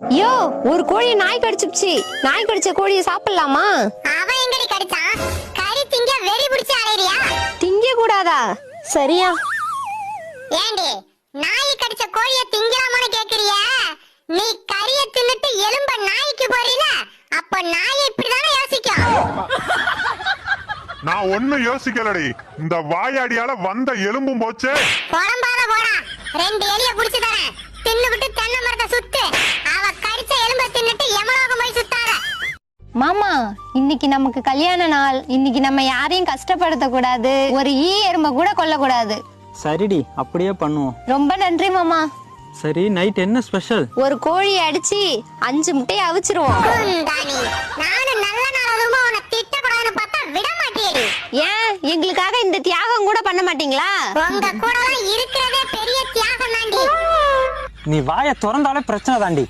யோ ஒரு கோழியை நாய் கடிச்சுப்புச்சு நாய் கடிச்ச கோழியை சாப்பிடலாமா? அவன் எங்கடி கடிச்சான்? கறி திங்க வெறி பிடிச்சு அலையறியா? திங்க கூடாதா? சரியா. ஏண்டி நாய் கடிச்ச கோழிய திங்கலாமான்னு கேக்குறிய? நீ கறிய தின்னுட்டு எலும்ப நாய்க்கு போறீல அப்ப நாய் இப்படிதானே யோசிக்கும்? நான் ஒண்ணும் யோசிக்கலடி. இந்த வாயாடியால வந்த எலும்பும் போச்சே. புறம்பாத போடா. ரெண்டு எலிய மாமா இன்னைக்கு நமக்கு கல்யாண நாள். இன்னைக்கு நம்ம யாரையும் கஷ்டப்படுத்த கூடாது ஒரு ஈ எறும்ப கூட கொல்ல கூடாது சரிடி அப்படியே பண்ணுவோம். ரொம்ப நன்றி மாமா. சரி நைட் என்ன ஸ்பெஷல் ஒரு கோழியை அடிச்சு அஞ்சு முட்டையை அவிச்சிருவோம். நானும் நல்ல நாள் அதுவும் உன்னை திட்டக்கூடாதுன்னு பார்த்தா விட மாட்டேடி. ஏன்? எங்களுக்காக இந்த தியாகம் கூட பண்ண மாட்டீங்களா? உங்க கூட இருக்கிறதே பெரிய தியாகம் தாண்டி நீ வாயை திறந்தாலே பிரச்சனை தாண்டி.